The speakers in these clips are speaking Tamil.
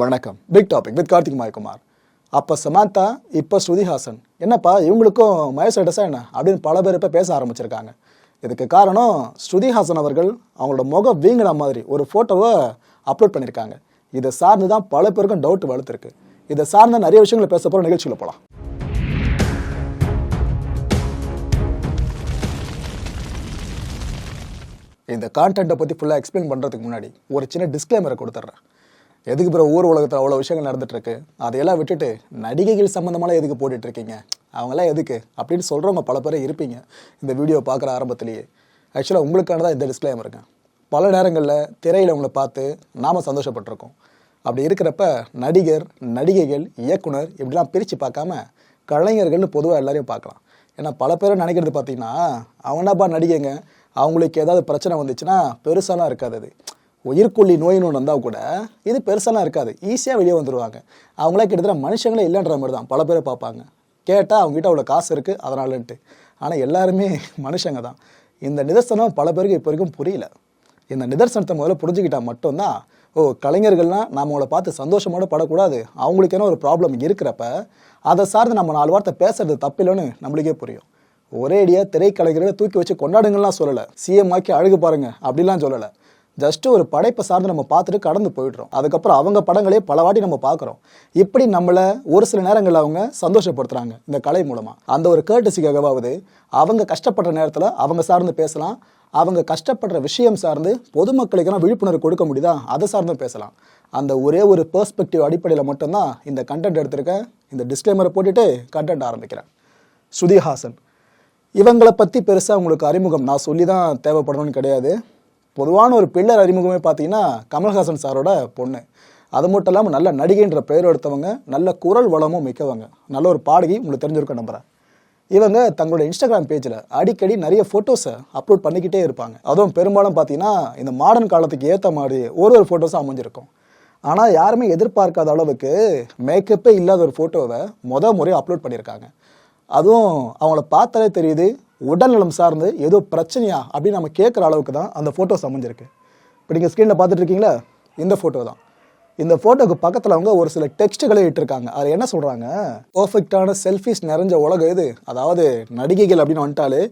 வணக்கம். Big topic with Karthik Mayakumar. அப்போ சமாந்தா இப்போ ஸ்ருதிஹாசன். என்னப்பா இவங்களுக்கும் மயசைடஸா என்ன? அப்படின்னு பல பேர் இப்போ பேச ஆரம்பிச்சிருக்காங்க. இதுக்கு காரணம் ஸ்ருதிஹாசன் அவர்கள் அவங்களோட முகம் வீங்கின மாதிரி ஒரு ஃபோட்டோவை அப்லோட் பண்ணியிருக்காங்க இதை சார்ந்து தான் பல பேருக்கும் டவுட் வளர்த்துருக்கு. இதை சார்ந்த நிறைய விஷயங்களை பேச போகிற நிகழ்ச்சியில் போகலாம் இந்த கான்டென்ட்டை பற்றி ஃபுல்லாக எக்ஸ்பிளைன் பண்ணுறதுக்கு முன்னாடி ஒரு சின்ன டிஸ்க்ளைமரை கொடுத்துட்றேன் எதுக்கு பிற ஊர் உலகத்தில் அவ்வளோ விஷயங்கள் நடந்துட்டுருக்கு? அதையெல்லாம் விட்டுட்டு நடிகைகள் சம்மந்தமாலாம் எதுக்கு போட்டுட்ருக்கீங்க அவங்களாம் எதுக்கு? அப்படின்னு சொல்கிறவங்க பல பேர் இருப்பீங்க இந்த வீடியோ பார்க்குற ஆரம்பத்திலேயே. ஆக்சுவலாக உங்களுக்கானதான் இந்த டிஸ்க்ளைமருங்க பல நேரங்களில் திரையில் அவங்கள பார்த்து நாம் சந்தோஷப்பட்டிருக்கோம். அப்படி இருக்கிறப்ப நடிகர் நடிகைகள் இயக்குனர் இப்படிலாம் பிரித்து பார்க்காம கலைஞர்கள்னு பொதுவாக எல்லாரையும் பார்க்கலாம். ஏன்னா பல பேரும் நினைக்கிறது பார்த்தீங்கன்னா அவங்கனாப்பா நடிகைங்க? அவங்களுக்கு ஏதாவது பிரச்சனை வந்துச்சுன்னா பெருசாலாம் இருக்காது அது. உயிர்கொல்லி நோயின்னு ஒன்று வந்தால் கூட இது பெருசாலாம் இருக்காது. ஈஸியாக வெளியே வந்துடுவாங்க அவங்களே கிட்டத்தட்ட மனுஷங்களே இல்லைன்ற மாதிரி தான். பல பேர் பார்ப்பாங்க. கேட்டால் அவங்ககிட்ட அவ்வளோ காசு இருக்குது அதனாலன்ட்டு. ஆனால் எல்லாருமே மனுஷங்க தான். இந்த நிதர்சனம் பல பேருக்கு இப்போ வரைக்கும் புரியல. இந்த நிதர்சனத்தை முதல்ல புரிஞ்சுக்கிட்டால் மட்டும்தான் ஓ கலைஞர்கள்லாம் நாம் அவங்கள பார்த்து சந்தோஷமோட படக்கூடாது. அவங்களுக்கு ஏன்னா ஒரு ப்ராப்ளம் இருக்கிறப்ப அதை சார்ந்து நம்ம நாலு வார்த்தை பேசுறது தப்பில்லைன்னு நம்மளுக்கே புரியும். ஒரேடியாக திரைக்கலைஞர்களை தூக்கி வச்சு கொண்டாடுங்கள்லாம் சொல்லலை. சிஎம் ஆக்கி அழகு பாருங்க. அப்படிலாம் சொல்லலை. ஜஸ்ட் ஒரு படைப்பை சார்ந்து நம்ம பார்த்துட்டு கடந்து போயிடுறோம். அதுக்கப்புறம் அவங்க படங்களே பல வாட்டி நம்ம பார்க்குறோம். இப்படி நம்மளை ஒரு சில நேரங்களில் அவங்க சந்தோஷப்படுத்துகிறாங்க இந்த கலை மூலமாக அந்த ஒரு கேட்டசிக்காகவாவது அவங்க கஷ்டப்படுற நேரத்தில் அவங்க சார்ந்து பேசலாம். அவங்க கஷ்டப்படுற விஷயம் சார்ந்து பொதுமக்களுக்கெல்லாம் விழிப்புணர்வு கொடுக்க முடியுதா? அதை சார்ந்தும் பேசலாம். அந்த ஒரே ஒரு பெர்ஸ்பெக்டிவ் அடிப்படையில் மட்டும்தான் இந்த கண்டென்ட் எடுத்திருக்கேன் இந்த டிஸ்க்ளைமரை போட்டுட்டு கண்டென்ட் ஆரம்பிக்கிறேன். ஸ்ருதிஹாசன் இவங்களை பற்றி பெருசாக உங்களுக்கு அறிமுகம். நான் சொல்லி தான் தேவைப்படணும்னு கிடையாது. பொதுவான ஒரு பில்லர் அறிமுகமே பார்த்தீங்கன்னா கமல்ஹாசன் சாரோட பொண்ணு. அது மட்டும் இல்லாமல் நல்ல நடிகைன்ற பெயர் எடுத்தவங்க நல்ல குரல் வளமும் மிக்கவங்க. நல்ல ஒரு பாடகி உங்களுக்கு தெரிஞ்சிருக்க நம்புகிறேன் இவங்க தங்களோட இன்ஸ்டாகிராம் பேஜில் அடிக்கடி நிறைய ஃபோட்டோஸை அப்லோட் பண்ணிக்கிட்டே இருப்பாங்க. அதுவும் பெரும்பாலும் பார்த்தீங்கன்னா இந்த மாடர்ன் காலத்துக்கு ஏற்ற மாதிரி ஒரு ஒரு ஃபோட்டோஸும் அமைஞ்சிருக்கும். ஆனால் யாருமே எதிர்பார்க்காத அளவுக்கு மேக்கப்பே இல்லாத ஒரு ஃபோட்டோவை முத முறையாக அப்லோட் பண்ணியிருக்காங்க. அதுவும் அவங்கள பார்த்தாலே தெரியுது உடல்நலம் சார்ந்து ஏதோ பிரச்சனையா அப்படின்னு நம்ம கேட்குற அளவுக்கு தான் அந்த ஃபோட்டோஸ் அமைஞ்சிருக்கு. இப்போ நீங்கள் ஸ்க்ரீனில் பார்த்துட்டு இருக்கீங்களா? இந்த ஃபோட்டோ தான். இந்த ஃபோட்டோக்கு பக்கத்தில் அவங்க ஒரு சில டெக்ஸ்ட்டுகளை இட்டிருக்காங்க. அதில் என்ன சொல்கிறாங்க பர்ஃபெக்டான செல்ஃபிஸ் நிறைஞ்ச உலகம் இது அதாவது நடிகைகள் அப்படின்னு வந்துட்டாலே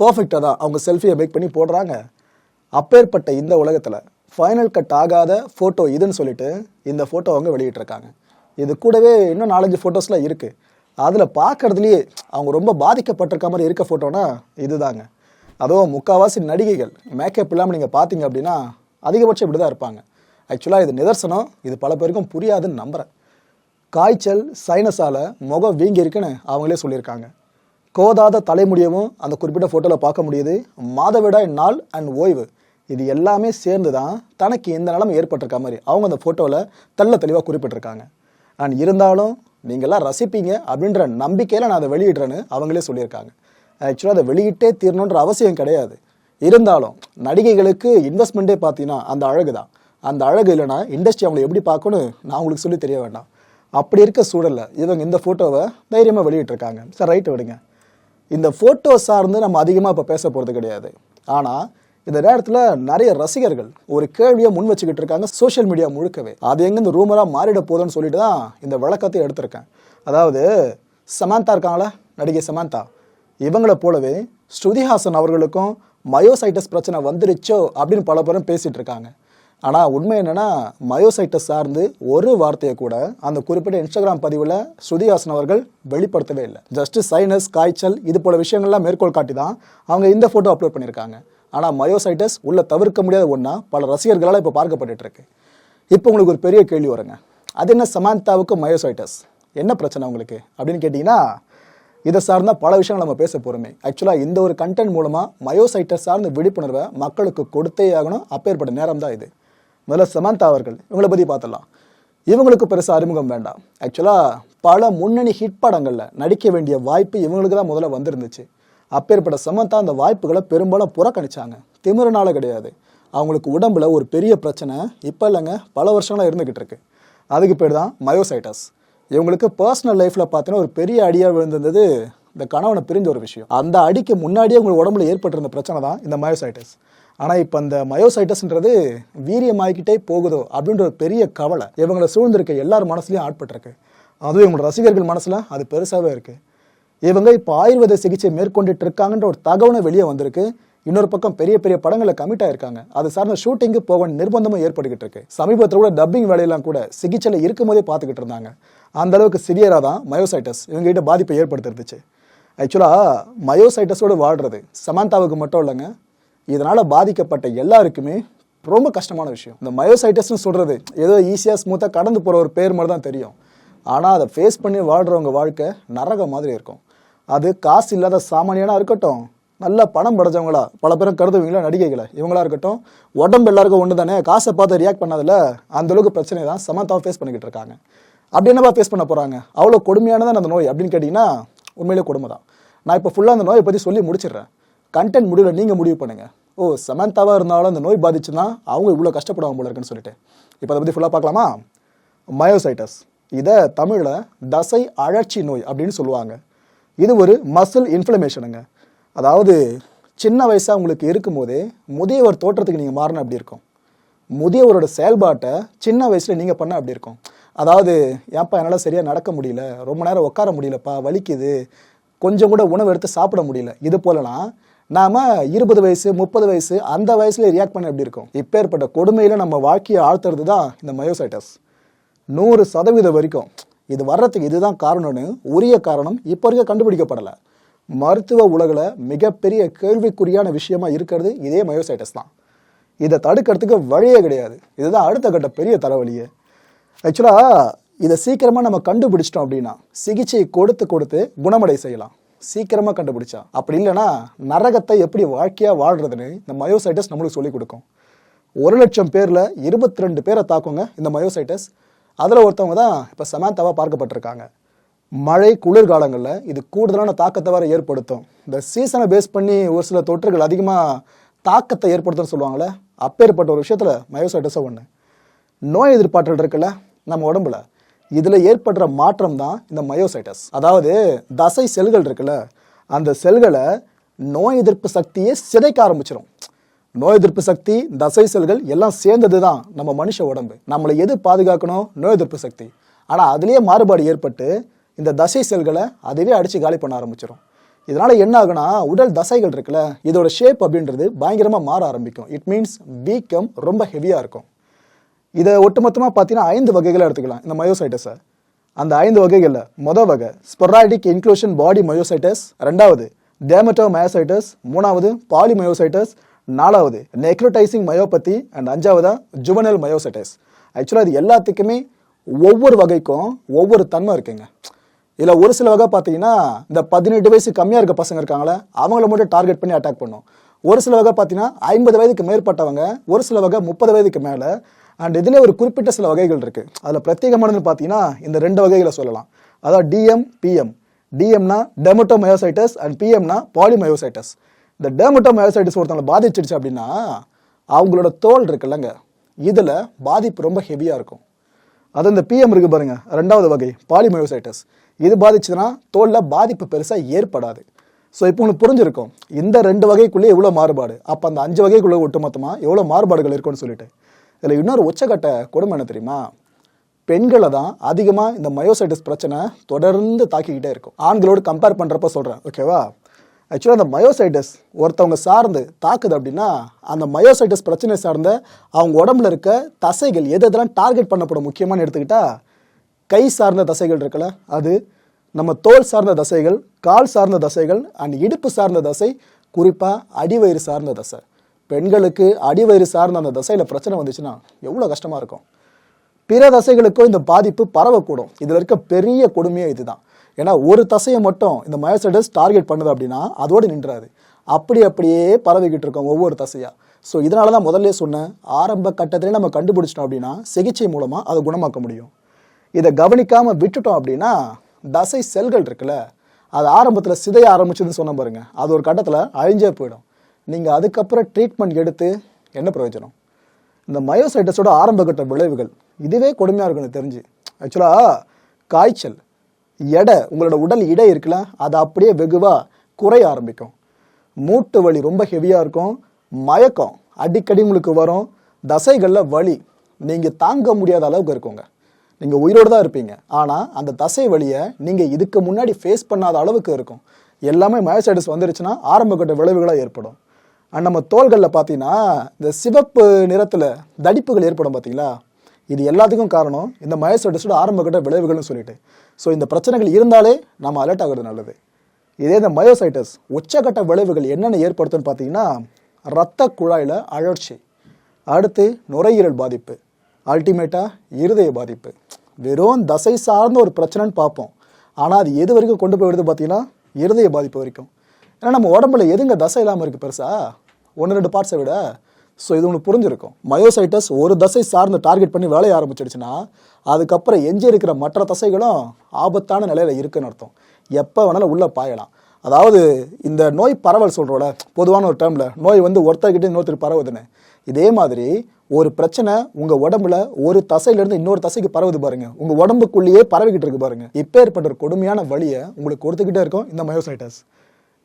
பர்ஃபெக்டாக தான் அவங்க செல்ஃபியை மேக் பண்ணி போடுறாங்க. அப்பேற்பட்ட இந்த உலகத்தில் ஃபைனல் கட் ஆகாத ஃபோட்டோ இதுன்னு சொல்லிட்டு இந்த ஃபோட்டோ அவங்க வெளியிட்டிருக்காங்க. இது கூடவே இன்னும் நாலஞ்சு ஃபோட்டோஸ்லாம் இருக்குது அதில் பார்க்கறதுலையே அவங்க ரொம்ப பாதிக்கப்பட்டிருக்க மாதிரி இருக்க ஃபோட்டோனா இதுதாங்க. அதுவும் முக்கால்வாசி நடிகைகள் மேக்கப் இல்லாமல் நீங்கள் பார்த்தீங்க அப்படின்னா அதிகபட்சம் இப்படி தான் இருப்பாங்க ஆக்சுவலாக இது நிதர்சனம் இது பல பேருக்கும் புரியாதுன்னு நம்புகிறேன் காய்ச்சல் சைனஸால் முகம் வீங்கி இருக்குன்னு அவங்களே சொல்லியிருக்காங்க. கோதாத தலைமுடியவும் அந்த குறிப்பிட்ட ஃபோட்டோவில் பார்க்க முடியுது. மாதவிடாய் நாள் அண்ட் ஓய்வு. இது எல்லாமே சேர்ந்து தான் தனக்கு இந்த நிலைமை ஏற்பட்டிருக்க மாதிரி அவங்க அந்த ஃபோட்டோவில் தெள்ள தெளிவாக குறிப்பிட்டிருக்காங்க. அண்ட் இருந்தாலும் நீங்கள்லாம் ரசிப்பீங்க அப்படின்ற நம்பிக்கையில் நான் அதை வெளியிடுறேன்னு அவங்களே சொல்லியிருக்காங்க. ஆக்சுவலாக அதை வெளியிட்டே தீரணுன்ற அவசியம் கிடையாது. இருந்தாலும் நடிகைகளுக்கு இன்வெஸ்ட்மெண்ட்டே பார்த்தீங்கன்னா அந்த அழகு தான் அந்த அழகு இல்லைன்னா இண்டஸ்ட்ரி அவங்களை எப்படி பார்க்கணும் நான் உங்களுக்கு சொல்லி தெரிய வேண்டாம். அப்படி இருக்க சூழலில் இவங்க இந்த ஃபோட்டோவை தைரியமாக வெளியிட்டிருக்காங்க. சார் ரைட்டு விடுங்க. இந்த ஃபோட்டோ சார்ந்து நம்ம அதிகமாக இப்போ பேச போகிறது கிடையாது. ஆனால் இந்த நேரத்தில் நிறைய ரசிகர்கள் ஒரு கேள்வியை முன் வச்சுக்கிட்டு இருக்காங்க சோஷியல் மீடியா முழுக்கவே. அது எங்கே இந்த ரூமராக மாறிட போகுதுன்னு சொல்லிட்டு தான் இந்த விளக்கத்தை எடுத்திருக்கேன். அதாவது சமந்தா இருக்காங்களா? நடிகை சமந்தா. இவங்களை போலவே ஸ்ருதிஹாசன் அவர்களுக்கும் மயோசைட்டஸ் பிரச்சனை வந்துருச்சோ அப்படின்னு பல பேரும் பேசிகிட்டு இருக்காங்க. ஆனால் உண்மை என்னென்னா மயோசைட்டஸ் சார்ந்து ஒரு வார்த்தையை கூட அந்த குறிப்பிட்ட இன்ஸ்டாகிராம் பதிவில் ஸ்ருதிஹாசன் அவர்கள் வெளிப்படுத்தவே இல்லை. ஜஸ்ட் சைனஸ் காய்ச்சல் இது போல விஷயங்கள்லாம் மேற்கோள் காட்டி தான் அவங்க இந்த ஃபோட்டோ அப்லோட் பண்ணியிருக்காங்க. ஆனால் மயோசைட்டஸ் உள்ள தவிர்க்க முடியாத ஒன்றா பல ரசிகர்களால் இப்போ பார்க்கப்பட்டு இருக்கு. இப்போ உங்களுக்கு ஒரு பெரிய கேள்வி வருங்க. அது என்ன சமாந்தாவுக்கு மயோசைட்டஸ்? என்ன பிரச்சனை உங்களுக்கு? அப்படின்னு கேட்டிங்கன்னா இதை சார்ந்த பல விஷயங்கள் நம்ம பேச போகிறோமே ஆக்சுவலாக இந்த ஒரு கண்டென்ட் மூலமாக மயோசைட்டஸ் சார்ந்த விழிப்புணர்வை மக்களுக்கு கொடுத்தே ஆகணும். அப்பேற்பட்ட நேரம் தான் இது. முதல்ல சமந்தா அவர்கள் இவங்களை பற்றி பார்த்துடலாம். இவங்களுக்கு பெருசாக அறிமுகம் வேண்டாம். ஆக்சுவலாக பல முன்னணி ஹிட் படங்களில் நடிக்க வேண்டிய வாய்ப்பு இவங்களுக்கு தான் முதல்ல வந்திருந்துச்சு. அப்பேற்பட்ட சமந்தா அந்த வாய்ப்புகளை பெரும்பாலும் புறக்கணிச்சாங்க. திமிறனால கிடையாது. அவங்களுக்கு உடம்புல ஒரு பெரிய பிரச்சனை இப்போ இல்லைங்க பல வருஷங்களாக இருந்துக்கிட்டு இருக்கு. அதுக்கு பேர் தான் மயோசைட்டஸ் இவங்களுக்கு பர்சனல் லைஃப்பில் பார்த்தீங்கன்னா ஒரு பெரிய அடியாக விழுந்திருந்தது இந்த கணவனை பிரிஞ்ச ஒரு விஷயம். அந்த அடிக்கு முன்னாடியே உங்களுக்கு உடம்புல ஏற்பட்டிருந்த பிரச்சனை தான் இந்த மயோசைட்டஸ் ஆனால் இப்போ அந்த மயோசைட்டஸ்ன்றது வீரியமாகிக்கிட்டே போகுதோ அப்படின்ற ஒரு பெரிய கவலை இவங்களை சூழ்ந்திருக்க எல்லார் மனசுலையும் ஆட்பட்டிருக்கு. அதுவும் இவங்களோட ரசிகர்கள் மனசில் அது பெருசாகவே இருக்குது இவங்க இப்போ ஆயுர்வேத சிகிச்சை மேற்கொண்டுட்டு இருக்காங்கன்ற ஒரு தகவலை வெளியே வந்திருக்கு. இன்னொரு பக்கம் பெரிய பெரிய படங்களை கமிட் ஆயிருக்காங்க. அது சார்ந்த ஷூட்டிங்கு போக நிர்பந்தமும் ஏற்பட்டுக்கிட்டு இருக்கு சமீபத்தில் கூட டப்பிங் வேலையெல்லாம் கூட சிகிச்சையில் இருக்கும் போதே பார்த்துக்கிட்டு இருந்தாங்க. அந்த அளவுக்கு சிவியராக தான் மயோசைட்டஸ் இவங்க கிட்ட பாதிப்பை ஏற்படுத்திருந்துச்சு. ஆக்சுவலாக மயோசைட்டஸோடு வாழ்றது சமந்தாவுக்கு மட்டும் இல்லைங்க. இதனால் பாதிக்கப்பட்ட எல்லாருக்குமே ரொம்ப கஷ்டமான விஷயம். இந்த மயோசைட்டஸ்னு சொல்கிறது ஏதோ ஈஸியாக ஸ்மூத்தாக கடந்து போகிற ஒரு பேர் மாதிரி தான் தெரியும். ஆனால் அதை ஃபேஸ் பண்ணி வாழ்கிறவங்க வாழ்க்கை நரக மாதிரி இருக்கும். அது காசு இல்லாத சாமானியனா இருக்கட்டும். நல்ல பணம் படைச்சவங்களா. பல பேரும் கருதுவீங்களா நடிகைகளை? இவங்களா இருக்கட்டும். உடம்பு எல்லாருக்கும் ஒன்று தானே காசை பார்த்து ரியாக்ட் பண்ணதில் அந்த அளவுக்கு பிரச்சனை தான் சமந்தாவை ஃபேஸ் பண்ணிக்கிட்டு இருக்காங்க. அப்படி என்னப்பா ஃபேஸ் பண்ண போகிறாங்க அவ்வளோ கொடுமையானதான் அந்த நோய் அப்படின்னு கேட்டிங்கன்னா உண்மையிலே கொடுமை தான். நான் இப்போ ஃபுல்லாக அந்த நோயை பற்றி சொல்லி முடிச்சிடுறேன். கண்டென்ட் முடிவில் நீங்கள் முடிவு பண்ணுங்கள் ஓ சமந்தாவாக இருந்தாலும் அந்த நோய் பாதிச்சுன்னா அவங்க இவ்வளோ கஷ்டப்படுவாங்க போல இருக்குன்னு சொல்லிட்டு. இப்போ அதை பற்றி ஃபுல்லாக பார்க்கலாமா? மயோசைட்டஸ் இதை தமிழில் தசை அழற்சி நோய் அப்படின்னு சொல்லுவாங்க. இது ஒரு மசில் இன்ஃப்ளமேஷனுங்க அதாவது சின்ன வயசாக உங்களுக்கு இருக்கும்போதே முதியவர் தோற்றத்துக்கு நீங்கள் மாறின அப்படி இருக்கும்? முதியவரோட செயல்பாட்டை சின்ன வயசில் நீங்கள் பண்ண அப்படி இருக்கும்? அதாவது ஏன்ப்பா என்னால் சரியாக நடக்க முடியல ரொம்ப நேரம் உட்கார முடியலப்பா வலிக்குது கொஞ்சம் கூட உணவு எடுத்து சாப்பிட முடியல. இது போலலாம் நாம் இருபது வயசு முப்பது வயசு அந்த வயசுல ரியாக்ட் பண்ண எப்படி இருக்கும்? இப்போ ஏற்பட்ட கொடுமையில் நம்ம வாழ்க்கையை ஆழ்த்துறது தான் இந்த மயோசைட்டஸ் நூறு சதவீதம் வரைக்கும். இது வர்றதுக்கு இதுதான் காரணம்னு உரிய காரணம் இப்போ வரைக்கும் கண்டுபிடிக்கப்படலை. மருத்துவ உலகில் மிகப்பெரிய கேள்விக்குறியான விஷயமா இருக்கிறது இதே மயோசைட்டஸ் தான். இதை தடுக்கிறதுக்கு வழியே கிடையாது. இதுதான் அடுத்த கட்ட பெரிய தலைவலியே. ஆக்சுவலாக இதை சீக்கிரமாக நம்ம கண்டுபிடிச்சிட்டோம் அப்படின்னா சிகிச்சை கொடுத்து கொடுத்து குணமடை செய்யலாம். சீக்கிரமாக கண்டுபிடிச்சா. அப்படி இல்லைன்னா நரகத்தை எப்படி வாழ்க்கையாக வாழ்கிறதுன்னு இந்த மயோசைட்டஸ் நம்மளுக்கு சொல்லிக் கொடுக்கும். ஒரு லட்சம் பேரில் இருபத்தி ரெண்டு பேரை தாக்குங்க இந்த மயோசைட்டஸ் அதில் ஒருத்தவங்க தான் இப்போ சமாந்தாவாக பார்க்கப்பட்டிருக்காங்க. மழை குளிர்காலங்களில் இது கூடுதலான தாக்கத்தை வர ஏற்படுத்தும். இந்த சீசனை பேஸ் பண்ணி ஒரு சில தொற்றுகள் அதிகமாக தாக்கத்தை ஏற்படுத்தும்னு சொல்லுவாங்கள்ல அப்பேற்பட்ட ஒரு விஷயத்தில் மயோசைட்டஸும் ஒன்று நோய் எதிர்ப்பாற்றல் இருக்குல்ல நம்ம உடம்புல. இதில் ஏற்படுற மாற்றம் தான் இந்த மயோசைட்டஸ் அதாவது தசை செல்கள் இருக்குல்ல அந்த செல்களை நோய் எதிர்ப்பு சக்தியை சிதைக்க ஆரம்பிச்சிடும் நோய் எதிர்ப்பு சக்தி தசை செல்கள் எல்லாம் சேர்ந்தது தான் நம்ம மனுஷ உடம்பு. நம்மளை எது பாதுகாக்கணும்? நோய் எதிர்ப்பு சக்தி. ஆனால் அதுலேயே மாறுபாடு ஏற்பட்டு இந்த தசை செல்களை அதுவே அடித்து காலி பண்ண ஆரம்பிச்சிடும் இதனால் என்ன ஆகுனா உடல் தசைகள் இருக்குல்ல இதோட ஷேப் அப்படின்றது பயங்கரமாக மாற ஆரம்பிக்கும். இட் மீன்ஸ் வீக்கம் ரொம்ப ஹெவியாக இருக்கும். இதை ஒட்டுமொத்தமாக பார்த்தீங்கன்னா ஐந்து வகைகளை எடுத்துக்கலாம். இந்த மயோசைட்டஸை அந்த ஐந்து வகைகளில் மொதல் வகை ஸ்பொராடிக் இன்க்ளூஷன் பாடி மயோசைட்டஸ் ரெண்டாவது டேமட்டோ மயோசைட்டஸ் மூணாவது பாலிமயோசைட்டஸ் நாலாவது நெக்ரோடைசிங் மயோபதி அண்ட் அஞ்சாவதா ஜுவனல் மயோசைட்டஸ் ஆக்சுவலாக இது எல்லாத்துக்குமே ஒவ்வொரு வகைக்கும் ஒவ்வொரு தன்மை இருக்குங்க. இதில் ஒரு சில வகை பார்த்தீங்கன்னா இந்த பதினெட்டு வயசு கம்மியாக இருக்க பசங்க இருக்காங்களே அவங்கள மட்டும் டார்கெட் பண்ணி அட்டாக் பண்ணும். ஒரு சில வகை பார்த்தீங்கன்னா ஐம்பது வயதுக்கு மேற்பட்டவங்க ஒரு சில வகை முப்பது வயதுக்கு மேலே அண்ட் இதில் ஒரு குறிப்பிட்ட சில வகைகள் இருக்குது அதில் பிரத்யேகமானது பார்த்தீங்கன்னா இந்த ரெண்டு வகைகளை சொல்லலாம். அதாவது டிஎம் பிஎம் டிஎம்னா டெமட்டோமயோசைட்டஸ் அண்ட் பிஎம்னா பாலிமயோசைட்டஸ் இந்த டேமட்டோமயோசைட்டிஸ் ஒருத்தவங்களை பாதிச்சிடுச்சு அப்படின்னா அவங்களோட தோல் இருக்குல்லங்க. இதில் பாதிப்பு ரொம்ப ஹெவியாக இருக்கும். அது இந்த பிஎம் இருக்கு பாருங்கள் ரெண்டாவது வகை பாலிமயோசைட்டஸ் இது பாதிச்சுதுன்னா தோலில் பாதிப்பு பெருசாக ஏற்படாது. ஸோ இப்போ உங்களுக்கு புரிஞ்சிருக்கும் இந்த ரெண்டு வகைக்குள்ளே எவ்வளோ மாறுபாடு? அப்போ அந்த அஞ்சு வகைக்குள்ளே ஒட்டுமொத்தமாக எவ்வளோ மாறுபாடுகள் இருக்கும்னு சொல்லிட்டு. இதில் இன்னொரு உச்சக்கட்ட கொடுமை என்ன தெரியுமா? பெண்களை தான் அதிகமாக இந்த மயோசைட்டிஸ் பிரச்சனை தொடர்ந்து தாக்கிக்கிட்டே இருக்கும். ஆண்களோடு கம்பேர் பண்ணுறப்ப சொல்கிறேன் ஓகேவா ஆக்சுவலாக அந்த மயோசைட்டஸ் ஒருத்தவங்க சார்ந்து தாக்குது அப்படின்னா அந்த மயோசைட்டஸ் பிரச்சனை சார்ந்த அவங்க உடம்புல இருக்க தசைகள் எது எதெல்லாம் டார்கெட் பண்ணப்படும் முக்கியமான எடுத்துக்கிட்டா கை சார்ந்த தசைகள் இருக்குல்ல அது நம்ம தோல் சார்ந்த தசைகள் கால் சார்ந்த தசைகள் அண்ட் இடுப்பு சார்ந்த தசை குறிப்பாக அடிவயிறு சார்ந்த தசை. பெண்களுக்கு அடிவயிறு சார்ந்த அந்த தசையில் பிரச்சனை வந்துச்சுன்னா எவ்வளோ கஷ்டமாக இருக்கும்? பிற தசைகளுக்கும் இந்த பாதிப்பு பரவக்கூடும். இதில் இருக்க பெரிய கொடுமையே இதுதான். ஏன்னா ஒரு தசையை மட்டும் இந்த மயோசைடஸ் டார்கெட் பண்ணுது அப்படின்னா அதோடு நின்றாது. அப்படி அப்படியே பரவிக்கிட்டு இருக்கோம் ஒவ்வொரு தசையாக ஸோ இதனால தான் முதல்ல சொன்னேன் ஆரம்ப கட்டத்திலே நம்ம கண்டுபிடிச்சிட்டோம் அப்படின்னா சிகிச்சை மூலமாக அதை குணமாக்க முடியும். இதை கவனிக்காமல் விட்டுட்டோம் அப்படின்னா தசை செல்கள் இருக்குல்ல அது ஆரம்பத்தில் சிதைய ஆரம்பிச்சதுன்னு சொன்ன பாருங்க. அது ஒரு கட்டத்தில் அழிஞ்சே போயிடும். நீங்கள் அதுக்கப்புறம் ட்ரீட்மெண்ட் எடுத்து என்ன பிரயோஜனம்? இந்த மயோசைட்டஸோட ஆரம்ப கட்ட விளைவுகள். இதுவே கொடுமையாக இருக்கும் எனக்கு தெரிஞ்சு. ஆக்சுவலாக காய்ச்சல் எடை உங்களோட உடல் இடை இருக்குல்ல அது அப்படியே வெகுவாக குறைய ஆரம்பிக்கும். மூட்டு வலி ரொம்ப ஹெவியாக இருக்கும். மயக்கம் அடிக்கடி உங்களுக்கு வரும். தசைகளில் வலி நீங்கள் தாங்க முடியாத அளவுக்கு இருக்குங்க. நீங்கள் உயிரோடு தான் இருப்பீங்க. ஆனால் அந்த தசை வலியை நீங்கள் இதுக்கு முன்னாடி ஃபேஸ் பண்ணாத அளவுக்கு இருக்கும். எல்லாமே மயோசைட்டிஸ் வந்துருச்சுன்னா ஆரம்ப கட்ட விளைவுகளாக ஏற்படும். அண்ட் நம்ம தோள்களில் பார்த்தீங்கன்னா இந்த சிவப்பு நிறத்தில் தடிப்புகள் ஏற்படும் பார்த்தீங்களா இது எல்லாத்துக்கும் காரணம் இந்த மயோசைட்டிஸோட ஆரம்பகட்ட விளைவுகள்னு சொல்லிட்டு. ஸோ இந்த பிரச்சனைகள் இருந்தாலே நம்ம அலர்ட் ஆகிறது நல்லது. இதே இந்த மயோசைட்டஸ் உச்சகட்ட விளைவுகள் என்னென்ன ஏற்படுத்துன்னு பார்த்தீங்கன்னா ரத்த குழாயில் அழற்சி அடுத்து நுரையீரல் பாதிப்பு அல்டிமேட்டாக இருதய பாதிப்பு. வெறும் தசை சார்ந்த ஒரு பிரச்சனைன்னு பார்ப்போம். ஆனால் அது எது வரைக்கும் கொண்டு போய் விடுது பார்த்தீங்கன்னா இருதய பாதிப்பு வரைக்கும். ஏன்னா நம்ம உடம்புல எதுங்க தசை இல்லாமல் இருக்குது பெருசாக ஒன்று ரெண்டு பார்ட்ஸை விட ஸோ இது உங்களுக்கு புரிஞ்சிருக்கும். மயோசைட்டஸ் ஒரு தசை சார்ந்து டார்கெட் பண்ணி வேலையை ஆரம்பிச்சிடுச்சுன்னா அதுக்கப்புறம் எஞ்சி இருக்கிற மற்ற தசைகளும் ஆபத்தான நிலையில் இருக்குன்னு அர்த்தம். எப்போ வேணாலும் உள்ளே பாயலாம். அதாவது இந்த நோய் பரவல் சொல்கிறோம்ல பொதுவான ஒரு டேர்மில் நோய் வந்து ஒருத்தர்கிட்ட இன்னொருத்தர் பரவுதுன்னு. இதே மாதிரி ஒரு பிரச்சனை உங்கள் உடம்புல ஒரு தசையிலேருந்து இன்னொரு தசைக்கு பரவுது பாருங்க. உங்கள் உடம்புக்குள்ளேயே பரவிக்கிட்டு இருக்கு பாருங்க. இப்போ ஏற்பட்ட ஒரு கொடுமையான வழியை உங்களுக்கு கொடுத்துக்கிட்டே இருக்கும் இந்த மயோசைட்டஸ்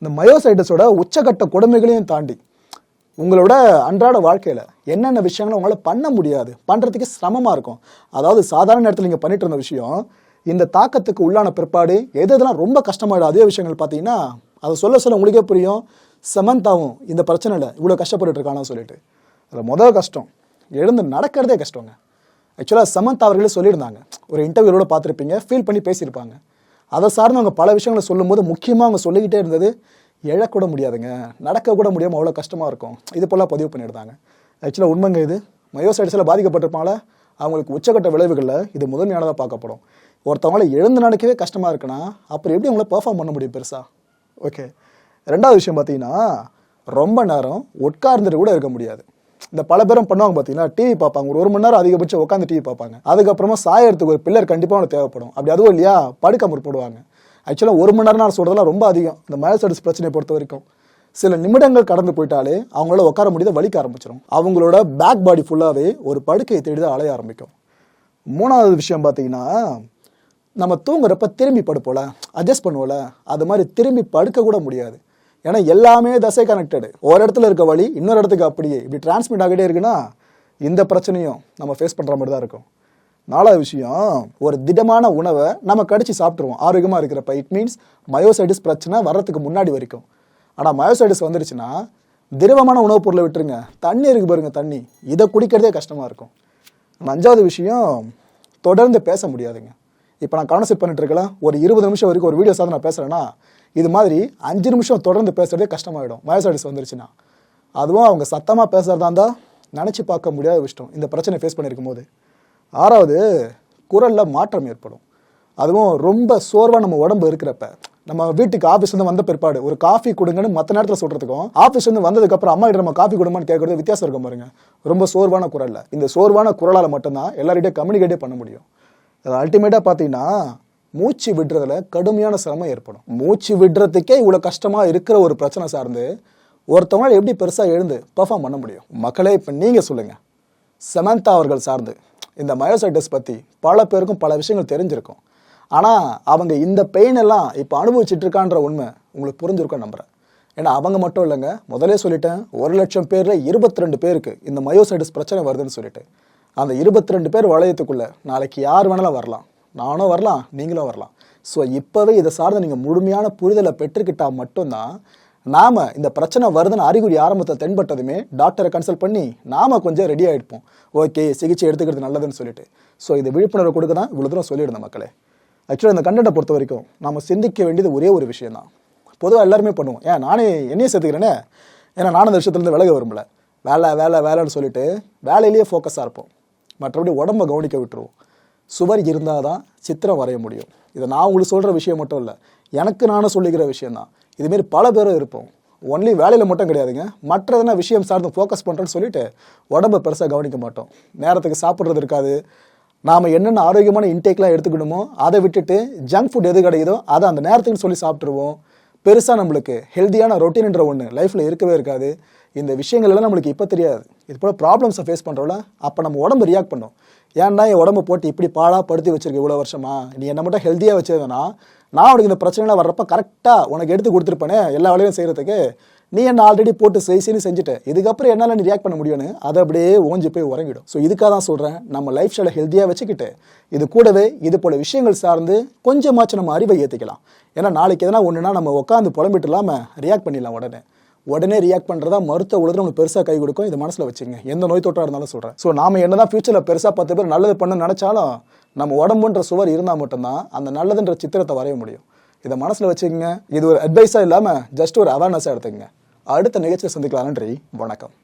இந்த மயோசைட்டஸோட உச்சகட்ட கொடுமைகளையும் தாண்டி உங்களோட அன்றாட வாழ்க்கையில் என்னென்ன விஷயங்களை உங்களால் பண்ண முடியாது பண்ணுறதுக்கு சிரமமாக இருக்கும். அதாவது சாதாரண நேரத்தில் நீங்கள் பண்ணிட்டு இருந்த விஷயம் இந்த தாக்கத்துக்கு உள்ளான பிற்பாடு எது எதெல்லாம் ரொம்ப கஷ்டமாயிடும் அதே விஷயங்கள் பார்த்தீங்கன்னா அதை சொல்ல சொல்ல உங்களுக்கே புரியும். சமந்தாவும் இந்த பிரச்சனையில் இவ்வளோ கஷ்டப்பட்டுட்டு இருக்கானு சொல்லிட்டு. அதில் முதல் கஷ்டம் எழுந்து நடக்கிறதே கஷ்டங்க. ஆக்சுவலாக சமந்தா அவர்களே சொல்லியிருந்தாங்க. ஒரு இன்டர்வியூவோட பார்த்துருப்பீங்க ஃபீல் பண்ணி பேசியிருப்பாங்க. அதை சார்ந்து அவங்க பல விஷயங்களை சொல்லும்போது முக்கியமாக அவங்க சொல்லிக்கிட்டே இருந்தது. எழக்கூட முடியாதுங்க. நடக்க கூட முடியாமல் அவ்வளோ கஷ்டமாக இருக்கும். இது போல் பதிவு பண்ணியிருந்தாங்க. ஆக்சுவலாக உண்மைங்க இது. மயோசைட்ஸில் பாதிக்கப்பட்டிருப்பாங்கள அவங்களுக்கு உச்சக்கட்ட விளைவுகளில் இது முதன்மையானதாக பார்க்கப்படும். ஒருத்தவங்கள எழுந்து நடக்கவே கஷ்டமாக இருக்குன்னா அப்புறம் எப்படி அவங்கள பெர்ஃபார்ம் பண்ண முடியும் பெருசாக ஓகே ரெண்டாவது விஷயம் பார்த்தீங்கன்னா ரொம்ப நேரம் உட்கார்ந்துட்டு கூட இருக்க முடியாது. இந்த பல பேரும் பண்ணுவாங்க பார்த்தீங்கன்னா டிவி பார்ப்பாங்க. ஒரு ஒரு மணி நேரம் அதிகபட்சம் உட்காந்து டிவி பார்ப்பாங்க. அதுக்கப்புறமா சாயறதுக்கு ஒரு பில்லர் கண்டிப்பாக அவனுக்கு தேவைப்படும். அப்படி அதுவும் இல்லையா? படுக்க முற்படுவாங்க. ஆக்சுவலாக ஒரு மணி நேரம் நான் சொல்கிறதெல்லாம் ரொம்ப அதிகம். இந்த மயோசைட்டிஸ் பிரச்சனையை பொறுத்த வரைக்கும். சில நிமிடங்கள் கடந்து போயிட்டாலே அவங்களால உட்கார முடியாத வலிக்க ஆரம்பிச்சிடும் அவங்களோட பேக் பாடி ஃபுல்லாகவே ஒரு படுக்கையை தேடி தான் அலைய ஆரம்பிக்கும். மூணாவது விஷயம் பார்த்தீங்கன்னா நம்ம தூங்குறப்ப திரும்பி படுப்போல அட்ஜஸ்ட் பண்ணுவோல அது மாதிரி திரும்பி படுக்க கூட முடியாது. ஏன்னா எல்லாமே தசை கனெக்டடு ஒரு இடத்துல இருக்க வழி இன்னொரு இடத்துக்கு அப்படியே. இப்படி டிரான்ஸ்மிட் ஆகிட்டே இருக்குன்னா இந்த பிரச்சனையும் நம்ம ஃபேஸ் பண்ணுற மாதிரி தான் இருக்கும். நாலாவது விஷயம் ஒரு திடமான உணவை நம்ம கடிச்சு சாப்பிட்ருவோம் ஆரோக்கியமாக இருக்கிறப்ப இட் மீன்ஸ் மயோசைட்டிஸ் பிரச்சனை வர்றதுக்கு முன்னாடி வரைக்கும். ஆனால் மயோசைட்டிஸ் வந்துருச்சுன்னா திரவமான உணவுப் பொருளை விட்டுருங்க. தண்ணி இருக்கு பாருங்க தண்ணி. இதை குடிக்கிறதே கஷ்டமாக இருக்கும். அஞ்சாவது விஷயம் தொடர்ந்து பேச முடியாதுங்க. இப்போ நான் கான்செப்ட் பண்ணிட்டு இருக்கல ஒரு இருபது நிமிஷம் வரைக்கும் ஒரு வீடியோ சாதனை நான் பேசுகிறேன்னா இது மாதிரி அஞ்சு நிமிஷம் தொடர்ந்து பேசுகிறதே கஷ்டமாயிடும். மயோசைட்டிஸ் வந்துருச்சுன்னா. அதுவும் அவங்க சத்தமாக பேசுகிறதா இருந்தால் நினச்சி பார்க்க முடியாத விஷயம். இந்த பிரச்சனை ஃபேஸ் பண்ணியிருக்கும் போது ஆறாவது குரலில் மாற்றம் ஏற்படும். அதுவும் ரொம்ப சோர்வாக நம்ம உடம்பு இருக்கிறப்ப. நம்ம வீட்டுக்கு ஆஃபீஸ்லேருந்து வந்த பிற்பாடு ஒரு காஃபி கொடுங்கன்னு மற்ற நேரத்தில் சொல்கிறதுக்கும் ஆஃபீஸ் வந்து வந்ததுக்கப்புறம் அம்மா கிட்ட நம்ம காஃபி கொடுமான்னு கேட்குறது வித்தியாசம் இருக்கும் பாருங்க. ரொம்ப சோர்வான குரலில். இந்த சோர்வான குரலால் மட்டும்தான் எல்லார்கிட்டையும் கம்யூனிகேட்டே பண்ண முடியும். அது அல்டிமேட்டாக பார்த்தீங்கன்னா மூச்சு விடுறதுல கடுமையான சிரமம் ஏற்படும். மூச்சு விடுறதுக்கே இவ்வளோ கஷ்டமாக இருக்கிற ஒரு பிரச்சனை சார்ந்து ஒருத்தவங்களால் எப்படி பெருசாக எழுந்து பெர்ஃபார்ம் பண்ண முடியும்? மக்களே இப்போ நீங்கள் சொல்லுங்கள் செமந்தா அவர்கள் சார்ந்து. இந்த மயோசைட்டிஸ் பற்றி பல பேருக்கும் பல விஷயங்கள் தெரிஞ்சிருக்கும். ஆனால் அவங்க இந்த பெயின் எல்லாம் இப்போ அனுபவிச்சுட்டு இருக்கான்ற உண்மை உங்களுக்கு புரிஞ்சிருக்கும் நம்புகிறேன் ஏன்னா அவங்க மட்டும் இல்லைங்க. முதலே சொல்லிட்டேன் ஒரு லட்சம் பேரில் இருபத்தி ரெண்டு பேருக்கு இந்த மயோசைட்டிஸ் பிரச்சனை வருதுன்னு சொல்லிட்டு. அந்த இருபத்தி ரெண்டு பேர் வளையத்துக்குள்ளே நாளைக்கு யார் வேணாலும் வரலாம். நானும் வரலாம் நீங்களும் வரலாம். ஸோ இப்போவே இதை சார்ந்து நீங்கள் முழுமையான புரிதலை பெற்றுக்கிட்டால் மட்டும்தான் நாம இந்த பிரச்சனை வருதுன்னு அறிகுறி ஆரம்பத்தில் தென்பட்டதுமே டாக்டரை கன்சல்ட் பண்ணி நாம கொஞ்சம் ரெடி ஆகிடுப்போம் ஓகே சிகிச்சை எடுத்துக்கிறது நல்லதுன்னு சொல்லிட்டு. ஸோ இது விழிப்புணர்வு கொடுக்க தான் இவ்வளோ தூரம் சொல்லியிருந்தேன் மக்களே. ஆக்சுவலாக இந்த கண்டென்ட்டை பொறுத்த வரைக்கும் நம்ம சிந்திக்க வேண்டியது ஒரே ஒரு விஷயம் தான் பொதுவாக எல்லாருமே பண்ணுவோம். ஏன் நானே என்னையே சேர்த்துக்கிறேனே ஏன்னா நானும் அந்த விஷயத்துலேருந்து விலக விரும்பல. வேலை வேலை வேலைன்னு சொல்லிட்டு வேலையிலேயே ஃபோக்கஸாக இருப்போம். மற்றபடி உடம்ப கவனிக்க விட்டுருவோம். சுவர் இருந்தால் தான் சித்திரம் வரைய முடியும். இதை நான் உங்களுக்கு சொல்கிற விஷயம் மட்டும் இல்லை எனக்கு நானும் சொல்லிக்கிற விஷயம் தான் இதுமாரி பல பேரும் இருப்போம். ஒன்லி வேலையில் மட்டும் கிடையாதுங்க. மற்ற எதனா விஷயம் சார்ந்து ஃபோக்கஸ் பண்ணுறேன்னு சொல்லிட்டு உடம்ப பெருசாக கவனிக்க மாட்டோம். நேரத்துக்கு சாப்பிட்றது இருக்காது. நாம் என்னென்ன ஆரோக்கியமான இன்டேக்லாம் எடுத்துக்கணுமோ அதை விட்டுட்டு ஜங்க் ஃபுட் எது கிடையுதோ அதை அந்த நேரத்துக்கு சொல்லி சாப்பிட்ருவோம் பெருசாக நம்மளுக்கு ஹெல்த்தியான ரொட்டீன்ன்ற ஒன்று லைஃப்பில் இருக்கவே இருக்காது. இந்த விஷயங்கள்லாம் நம்மளுக்கு இப்போ தெரியாது. இது போல் ப்ராப்ளம்ஸை ஃபேஸ் பண்ணுறோம்ல அப்போ நம்ம உடம்பு ரியாக்ட் பண்ணும். ஏன்டா என் உடம்பு போட்டு இப்படி பாழாப்படுத்தி வச்சிருக்க இவ்வளோ வருஷமா? நீ என்ன மட்டும் ஹெல்த்தியாக வச்சிருந்தனா நான் உனக்கு இந்த பிரச்சனைலாம் வர்றப்ப கரெக்டாக உனக்கு எடுத்து கொடுத்துருப்பேனே எல்லா வேலையும் செய்கிறதுக்கு நீ என்ன ஆல்ரெடி போட்டு செய் செய்னு இதுக்கப்புறம் என்னால் நீ ரியாக்ட் பண்ண முடியும்னு அதை அப்படியே ஓஞ்சி போய் உறங்கிடும். ஸோ இதுக்காக தான் சொல்கிறேன் நம்ம லைஃப் ஸ்டைலை ஹெல்த்தியாக வச்சுக்கிட்டு இது கூடவே இது போல விஷயங்கள் சார்ந்து கொஞ்சமாச்சும் நம்ம அறிவை ஏற்றிக்கலாம் ஏன்னா நாளைக்கு எதனா ஒன்றுனா நம்ம உட்காந்து புலம்பிட்டு இல்லாமல் ரியாக்ட் பண்ணிடலாம் உடனே. உடனே ரியாக்ட் பண்ணுறதா மருத்துவ உலகம் நம்மளுக்கு பெருசாக கை கொடுக்கும். இது மனசில் வச்சுங்க. எந்த நோய் தொற்றாக இருந்தாலும் சொல்கிறேன் ஸோ நாம் என்ன தான் ஃபியூச்சரில் பெருசாக பத்து பேர் நல்லது பண்ண நினச்சாலும் நம்ம உடம்புன்ற சுவர் இருந்தால் மட்டும்தான் அந்த நல்லதுன்ற சித்திரத்தை வரைய முடியும். இதை மனசில் வச்சுக்கோங்க இது ஒரு அட்வைஸாக இல்லாமல் ஜஸ்ட் ஒரு அவேர்னஸாக எடுத்துக்கங்க அடுத்த நிகழ்ச்சியை சந்திக்கலாம் நன்றி வணக்கம்.